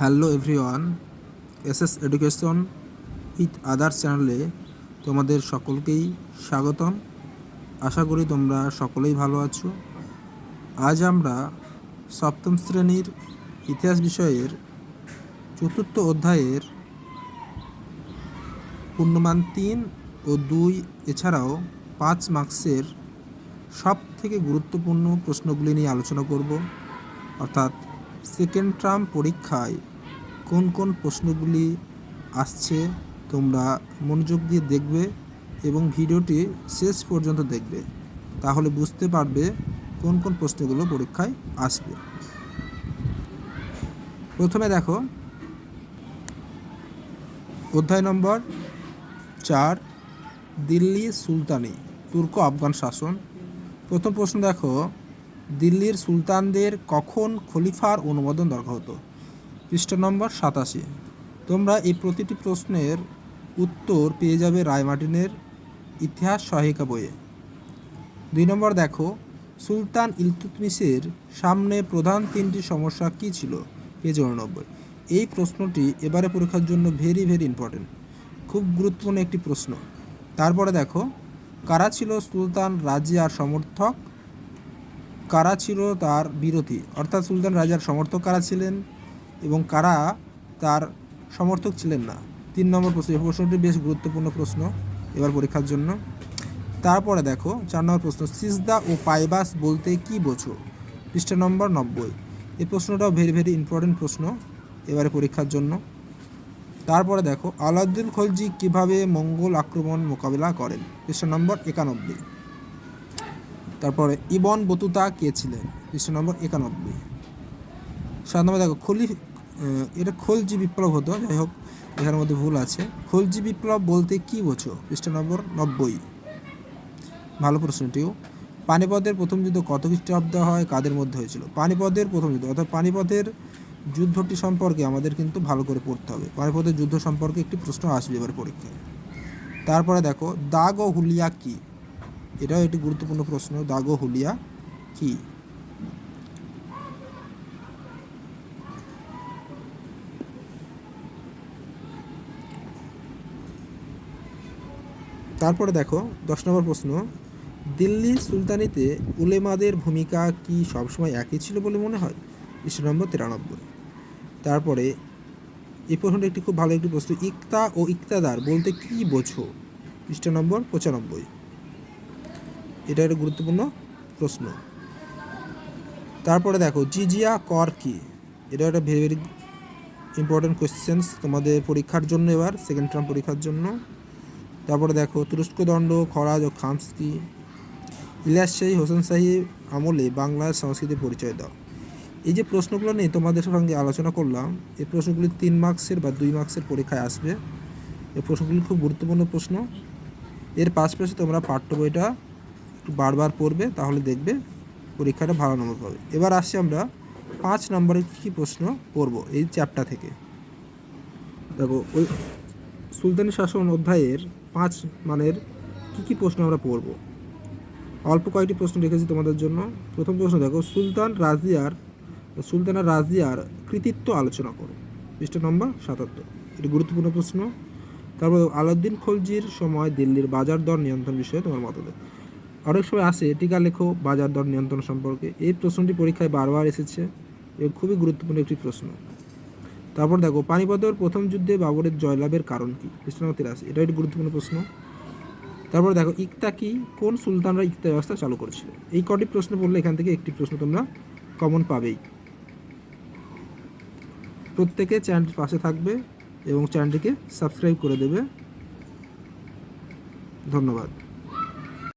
Hello everyone S S education with others চ্যানেলে তোমাদের সকলকেই স্বাগতম। আশা করি তোমরা সকলেই ভালো আছো। আজ আমরা সপ্তম শ্রেণির ইতিহাস বিষয়ের চতুর্থ অধ্যায়ের পূর্ণমান তিন ও দুই, এছাড়াও পাঁচ মার্কসের সব থেকে গুরুত্বপূর্ণ প্রশ্নগুলি নিয়ে আলোচনা করব। অর্থাৎ সেকেন্ড টার্ম পরীক্ষায় কোন কোন প্রশ্নগুলি আসছে তোমরা মনোযোগ দিয়ে দেখবে এবং ভিডিওটি শেষ পর্যন্ত দেখবে। তাহলে বুঝতে পারবে কোন কোন প্রশ্নগুলো পরীক্ষায় আসবে। প্রথমে দেখো, অধ্যায় নম্বর চার, দিল্লি সুলতানি তুর্ক আফগান শাসন। প্রথম প্রশ্ন দেখো দিল্লির সুলতানদের কখন খলিফার অনুমোদন দরকার হতো? পৃষ্ঠা নম্বর সাতাশি। তোমরা এই প্রতিটি প্রশ্নের উত্তর পেয়ে যাবে রায়মার্টিনের ইতিহাস সহায়িকা বইয়ে। দুই নম্বর দেখো, সুলতান ইলতুতমিশের সামনে প্রধান তিনটি সমস্যা কী ছিল? পেজ উননব্বই। এই প্রশ্নটি এবারে পরীক্ষার জন্য ভেরি ভেরি ইম্পর্টেন্ট খুব গুরুত্বপূর্ণ একটি প্রশ্ন। তারপরে দেখো, কারা ছিল সুলতান রাজিয়ার সমর্থক? কারা ছিল তার বিরোধী? অর্থাৎ সুলতান রাজার সমর্থক কারা ছিলেন এবং কারা তার সমর্থক ছিলেন না? তিন নম্বর প্রশ্ন, এই প্রশ্নটি বেশ গুরুত্বপূর্ণ প্রশ্ন এবার পরীক্ষার জন্য। তারপরে দেখো, চার নম্বর প্রশ্ন, সিজদা ও পাইবাস বলতে কি বোঝো? পৃষ্ঠা নম্বর নব্বই। এই প্রশ্নটাও ভেরি ভেরি ইম্পর্টেন্ট প্রশ্ন এবারে পরীক্ষার জন্য। তারপরে দেখো, আলাউদ্দিন খলজি কীভাবে মঙ্গল আক্রমণ মোকাবিলা করেন? পৃষ্ঠা নম্বর একানব্বই। তারপরে ইবন বতুতা কে ছিলেন? পৃষ্ঠা নম্বর একানব্বই। সাত নম্বর দেখো খলি এটা খলজি বিপ্লব হতো, যাই হোক এখানের মধ্যে ভুল আছে। খলজি বিপ্লব বলতে কি বোঝো? পৃষ্ঠা নম্বর নব্বই। ভালো প্রশ্নটিও পানিপথের প্রথম যুদ্ধ কত খ্রিস্টাব্দে হয়? কাদের মধ্যে হয়েছিল? পানিপথের প্রথম যুদ্ধ, অর্থাৎ পানিপথের যুদ্ধটি সম্পর্কে আমাদের কিন্তু ভালো করে পড়তে হবে। পানিপথের যুদ্ধ সম্পর্কে একটি প্রশ্ন আসবে এবার পরীক্ষায়। তারপরে দেখো, দাগ ও হুলিয়া কি? এটাও একটি গুরুত্বপূর্ণ প্রশ্ন, দাগ হুলিয়া কি? তারপরে দেখো, দশ নম্বর প্রশ্ন, দিল্লি সুলতানিতে উলেমাদের ভূমিকা কি সবসময় একই ছিল বলে মনে হয়? পৃষ্ঠ নম্বর, তিরানব্বই। তারপরে এই প্রশ্নটা একটি খুব ভালো একটি প্রশ্ন, ইকতা ও ইকতাদার বলতে কি বোঝো? পৃষ্ঠ নম্বর, পঁচানব্বই। এটা একটা গুরুত্বপূর্ণ প্রশ্ন। তারপরে দেখো, জিজিয়া কর কি? এটা একটা ভেরি ভেরি ইম্পর্টেন্ট কোয়েশ্চেন্স তোমাদের পরীক্ষার জন্য এবার সেকেন্ড টার্ম পরীক্ষার জন্য। তারপরে দেখো, তুরস্ক দণ্ড, খরাজ ও খামস্কি ইলিয়াস শাহী, হোসেন শাহী আমলে বাংলার সংস্কৃতির পরিচয় দাও। এই যে প্রশ্নগুলো নিয়ে তোমাদের সঙ্গে আলোচনা করলাম, এই প্রশ্নগুলি তিন মার্কসের বা দুই মার্কসের পরীক্ষায় আসবে। এই প্রশ্নগুলি খুব গুরুত্বপূর্ণ প্রশ্ন। এর পাশাপাশি তোমরা পাঠ্য বইটা একটু বারবার পড়বে, তাহলে দেখবে পরীক্ষাটা ভালো নম্বর পাবে। এবার আসছি আমরা পাঁচ নম্বরের কী কী প্রশ্ন পড়ব এই চ্যাপ্টার থেকে। দেখো, ওই সুলতানি শাসন অধ্যায়ের পাঁচ মানের কী কী প্রশ্ন আমরা পড়ব? অল্প কয়েকটি প্রশ্ন রেখেছি তোমাদের জন্য। প্রথম প্রশ্ন, দেখো, সুলতান রাজিয়ার, সুলতানা রাজিয়ার কৃতিত্ব আলোচনা করো। পৃষ্ঠা নম্বর সাতাত্তর। এটি গুরুত্বপূর্ণ প্রশ্ন। তারপর আলাউদ্দিন খলজির সময় দিল্লির বাজার দর নিয়ন্ত্রণ বিষয়ে তোমার মতামত। অনেক সময় আসে টিকা লেখো বাজার দর নিয়ন্ত্রণ সম্পর্কে। এই প্রশ্নটি পরীক্ষায় বারবার এসেছে এবং খুবই গুরুত্বপূর্ণ একটি প্রশ্ন। তারপর দেখো, পানিপথের প্রথম যুদ্ধে বাবরের জয়লাভের কারণ কি? নম্বর তিরাশি এটা একটি গুরুত্বপূর্ণ প্রশ্ন। তারপর দেখো, ইকতা কি? কোন সুলতানরা ইকতা ব্যবস্থা চালু করেছিল? এই কটি প্রশ্ন পড়লে এখান থেকে একটি প্রশ্ন তোমরা কমন পাবেই। প্রত্যেকে চ্যানেলটির পাশে থাকবে এবং চ্যানেলটিকে সাবস্ক্রাইব করে দেবে। ধন্যবাদ।